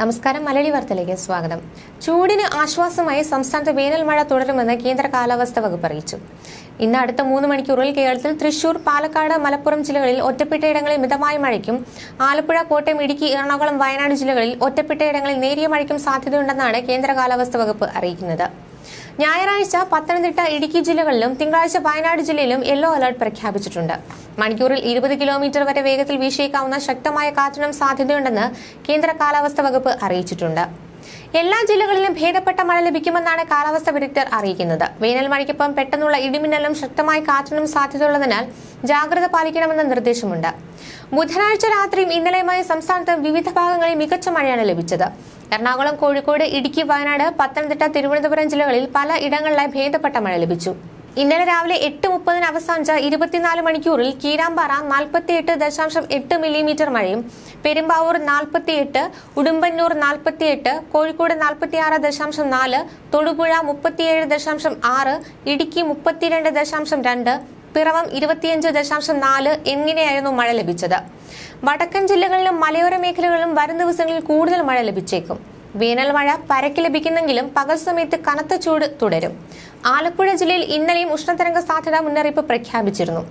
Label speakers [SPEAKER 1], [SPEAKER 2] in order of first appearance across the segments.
[SPEAKER 1] നമസ്കാരം മലയാളി വാർത്തയിലേക്ക് സ്വാഗതം ചൂടിന് ആശ്വാസമായി സംസ്ഥാനത്ത് വേനൽ മഴ തുടരുമെന്ന് കേന്ദ്ര കാലാവസ്ഥ വകുപ്പ് അറിയിച്ചു ഇന്ന് അടുത്ത മൂന്ന് മണിക്കൂറിൽ കേരളത്തിൽ തൃശൂർ പാലക്കാട് മലപ്പുറം ജില്ലകളിൽ ഒറ്റപ്പെട്ടയിടങ്ങളിൽ മിതമായ മഴയ്ക്കും ആലപ്പുഴ കോട്ടയം ഇടുക്കി എറണാകുളം വയനാട് ജില്ലകളിൽ ഒറ്റപ്പെട്ടയിടങ്ങളിൽ നേരിയ മഴയ്ക്കും സാധ്യതയുണ്ടെന്നാണ് കേന്ദ്ര കാലാവസ്ഥ വകുപ്പ് അറിയിക്കുന്നത് ഞായറാഴ്ച പത്തനംതിട്ട ഇടുക്കി ജില്ലകളിലും തിങ്കളാഴ്ച വയനാട് ജില്ലയിലും യെല്ലോ അലർട്ട് പ്രഖ്യാപിച്ചിട്ടുണ്ട് മണിക്കൂറിൽ ഇരുപത് കിലോമീറ്റർ വരെ വേഗത്തിൽ വീശിയേക്കാവുന്ന ശക്തമായ കാറ്റിനും സാധ്യതയുണ്ടെന്ന് കേന്ദ്ര കാലാവസ്ഥ വകുപ്പ് അറിയിച്ചിട്ടുണ്ട് എല്ലാ ജില്ലകളിലും ഭേദപ്പെട്ട മഴ ലഭിക്കുമെന്നാണ് കാലാവസ്ഥ വിദഗ്ധർ അറിയിക്കുന്നത് വേനൽ മഴയ്ക്കൊപ്പം പെട്ടെന്നുള്ള ഇടിമിന്നലും ശക്തമായ കാറ്റിനും സാധ്യതയുള്ളതിനാൽ ജാഗ്രത പാലിക്കണമെന്ന നിർദ്ദേശമുണ്ട് ബുധനാഴ്ച രാത്രിയും ഇന്നലെയുമായി സംസ്ഥാനത്ത് വിവിധ ഭാഗങ്ങളിൽ മികച്ച മഴയാണ് ലഭിച്ചത് എറണാകുളം കോഴിക്കോട് ഇടുക്കി വയനാട് പത്തനംതിട്ട തിരുവനന്തപുരം ജില്ലകളിൽ പല ഇടങ്ങളിലായി ഭേദപ്പെട്ട മഴ ലഭിച്ചു ഇന്നലെ രാവിലെ എട്ട് മുപ്പതിന് അവസാനിച്ച ഇരുപത്തിനാല് മണിക്കൂറിൽ കീരാമ്പാറ നാൽപ്പത്തിയെട്ട് ദശാംശം എട്ട് മില്ലിമീറ്റർ മഴയും പെരുമ്പാവൂർ നാൽപ്പത്തിയെട്ട് ഉടുമ്പന്നൂർ നാൽപ്പത്തിയെട്ട് കോഴിക്കോട് നാൽപ്പത്തിയാറ് ദശാംശം നാല് തൊടുപുഴ മുപ്പത്തിയേഴ് ദശാംശം ആറ് ഇടുക്കി മുപ്പത്തിരണ്ട് ദശാംശം രണ്ട് പിറവം ഇരുപത്തിയഞ്ച് ദശാംശം നാല് എന്നിങ്ങനെയായിരുന്നു മഴ ലഭിച്ചത് വടക്കൻ ജില്ലകളിലും മലയോര മേഖലകളിലും വരും ദിവസങ്ങളിൽ കൂടുതൽ മഴ ലഭിച്ചേക്കും വേനൽ മഴ പരക്കി ലഭിക്കുന്നെങ്കിലും പകൽ സമയത്ത് കനത്ത ചൂട് തുടരും ആലപ്പുഴ ജില്ലയിൽ ഇന്നലെയും ഉഷ്ണതരംഗ സാധ്യത മുന്നറിയിപ്പ് പ്രഖ്യാപിച്ചിരുന്നു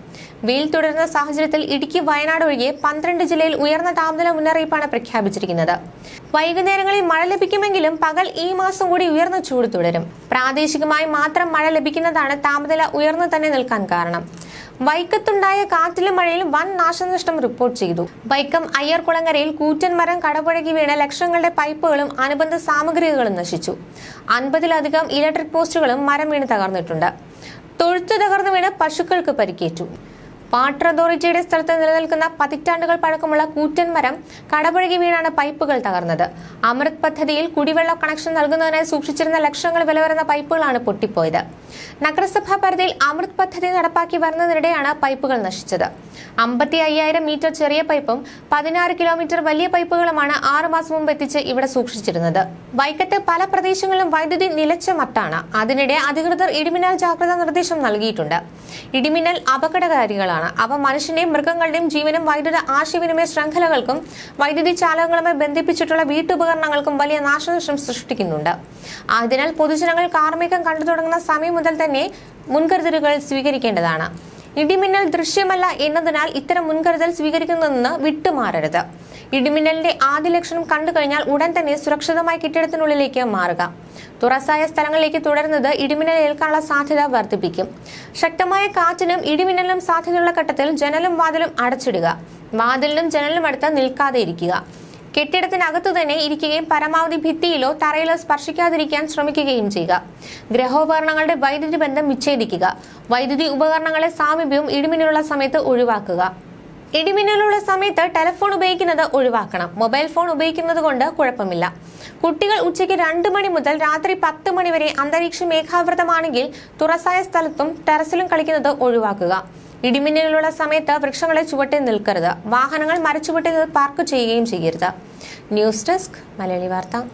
[SPEAKER 1] വെയിൽ തുടരുന്ന സാഹചര്യത്തിൽ ഇടുക്കി വയനാട് ഒഴികെ പന്ത്രണ്ട് ജില്ലയിൽ ഉയർന്ന താപനില മുന്നറിയിപ്പാണ് പ്രഖ്യാപിച്ചിരിക്കുന്നത് വൈകുന്നേരങ്ങളിൽ മഴ ലഭിക്കുമെങ്കിലും പകൽ ഈ മാസം കൂടി ഉയർന്ന ചൂട് തുടരും പ്രാദേശികമായി മാത്രം മഴ ലഭിക്കുന്നതാണ് താപനില ഉയർന്നു തന്നെ നിൽക്കാൻ കാരണം വൈക്കത്തുണ്ടായ കാറ്റിലും മഴയിലും വൻ നാശനഷ്ടം റിപ്പോർട്ട് ചെയ്തു വൈക്കം അയ്യർകുളങ്ങരയിൽ കൂറ്റൻ മരം കടപുഴകി വീണ ലക്ഷങ്ങളുടെ പൈപ്പുകളും അനുബന്ധ സാമഗ്രികളും നശിച്ചു അൻപതിലധികം ഇലക്ട്രിക് പോസ്റ്റുകളും മരം വീണ് തകർന്നിട്ടുണ്ട് തൊഴുത്തു തകർന്നു വീണ് പശുക്കൾക്ക് പരിക്കേറ്റു വാട്ടർ അതോറിറ്റിയുടെ സ്ഥലത്ത് നിലനിൽക്കുന്ന പതിറ്റാണ്ടുകൾ പഴക്കമുള്ള കൂറ്റൻ മരം കടപുഴകി വീണാണ് പൈപ്പുകൾ തകർന്നത് അമൃത് പദ്ധതിയിൽ കുടിവെള്ള കണക്ഷൻ നൽകുന്നതിനായി സൂക്ഷിച്ചിരുന്ന ലക്ഷങ്ങൾ വില വരുന്ന പൈപ്പുകളാണ് പൊട്ടിപ്പോയത് നഗരസഭാ പരിധിയിൽ അമൃത് പദ്ധതി നടപ്പാക്കി വരുന്നതിനിടെയാണ് പൈപ്പുകൾ നശിച്ചത് അമ്പത്തി അയ്യായിരം മീറ്റർ ചെറിയ പൈപ്പും പതിനാറ് കിലോമീറ്റർ വലിയ പൈപ്പുകളുമാണ് ആറുമാസം മുമ്പ് എത്തിച്ച് ഇവിടെ സൂക്ഷിച്ചിരുന്നത് വൈക്കത്ത് പല പ്രദേശങ്ങളിലും വൈദ്യുതി നിലച്ച മട്ടാണ് അതിനിടെ അധികൃതർ ഇടിമിന്നൽ ജാഗ്രതാ നിർദ്ദേശം നൽകിയിട്ടുണ്ട് ഇടിമിന്നൽ അപകടകാരികളാണ് അവ മനുഷ്യന്റെയും മൃഗങ്ങളുടെയും ജീവനും വൈദ്യുത ആശയവിനിമയ ശൃംഖലകൾക്കും വൈദ്യുതി ചാലകങ്ങളുമായി ബന്ധിപ്പിച്ചിട്ടുള്ള വീട്ടുപകരണങ്ങൾക്കും വലിയ നാശനഷ്ടം സൃഷ്ടിക്കുന്നുണ്ട് അതിനാൽ പൊതുജനങ്ങൾ കാർമ്മികം കണ്ടു തുടങ്ങുന്ന സമയം മുതൽ തന്നെ മുൻകരുതലുകൾ സ്വീകരിക്കേണ്ടതാണ് ഇടിമിന്നൽ ദൃശ്യമല്ല എന്നതിനാൽ ഇത്തരം മുൻകരുതൽ സ്വീകരിക്കുന്നതെന്ന് വിട്ടുമാറരുത് ഇടിമിന്നലിന്റെ ആദ്യ ലക്ഷണം കണ്ടു കഴിഞ്ഞാൽ ഉടൻ തന്നെ സുരക്ഷിതമായ കെട്ടിടത്തിനുള്ളിലേക്ക് മാറുക തുറസായ സ്ഥലങ്ങളിലേക്ക് തുടരുന്നത് ഇടിമിന്നൽ ഏൽക്കാനുള്ള സാധ്യത വർദ്ധിപ്പിക്കും ശക്തമായ കാറ്റിനും ഇടിമിന്നലിനും സാധ്യതയുള്ള ഘട്ടത്തിൽ ജനലും വാതിലും അടച്ചിടുക വാതിലിനും ജനലും അടുത്ത് നിൽക്കാതെ ഇരിക്കുക കെട്ടിടത്തിനകത്തു തന്നെ ഇരിക്കുകയും പരമാവധി ഭിത്തിയിലോ തറയിലോ സ്പർശിക്കാതിരിക്കാൻ ശ്രമിക്കുകയും ചെയ്യുക ഗ്രഹോപകരണങ്ങളുടെ വൈദ്യുതി ബന്ധം വിച്ഛേദിക്കുക വൈദ്യുതി ഉപകരണങ്ങളെ സാമീപ്യവും ഇടിമിന്നലുള്ള സമയത്ത് ഒഴിവാക്കുക ഇടിമിന്നലുള്ള സമയത്ത് ടെലഫോൺ ഉപയോഗിക്കുന്നത് ഒഴിവാക്കണം മൊബൈൽ ഫോൺ ഉപയോഗിക്കുന്നത് കൊണ്ട് കുഴപ്പമില്ല കുട്ടികൾ ഉച്ചയ്ക്ക് രണ്ട് മണി മുതൽ രാത്രി പത്ത് മണി വരെ അന്തരീക്ഷ മേഘാവൃതമാണെങ്കിൽ തുറസായ സ്ഥലത്തും ടെറസിലും കളിക്കുന്നത് ഒഴിവാക്കുക ഇടിമിന്നലുള്ള സമയത്ത് വൃക്ഷങ്ങളെ ചുവട്ടി നിൽക്കരുത് വാഹനങ്ങൾ മരച്ചുവട്ടിൽ പാർക്ക് ചെയ്യുകയും ചെയ്യരുത് ന്യൂസ് ഡെസ്ക് മലയാളി വാർത്ത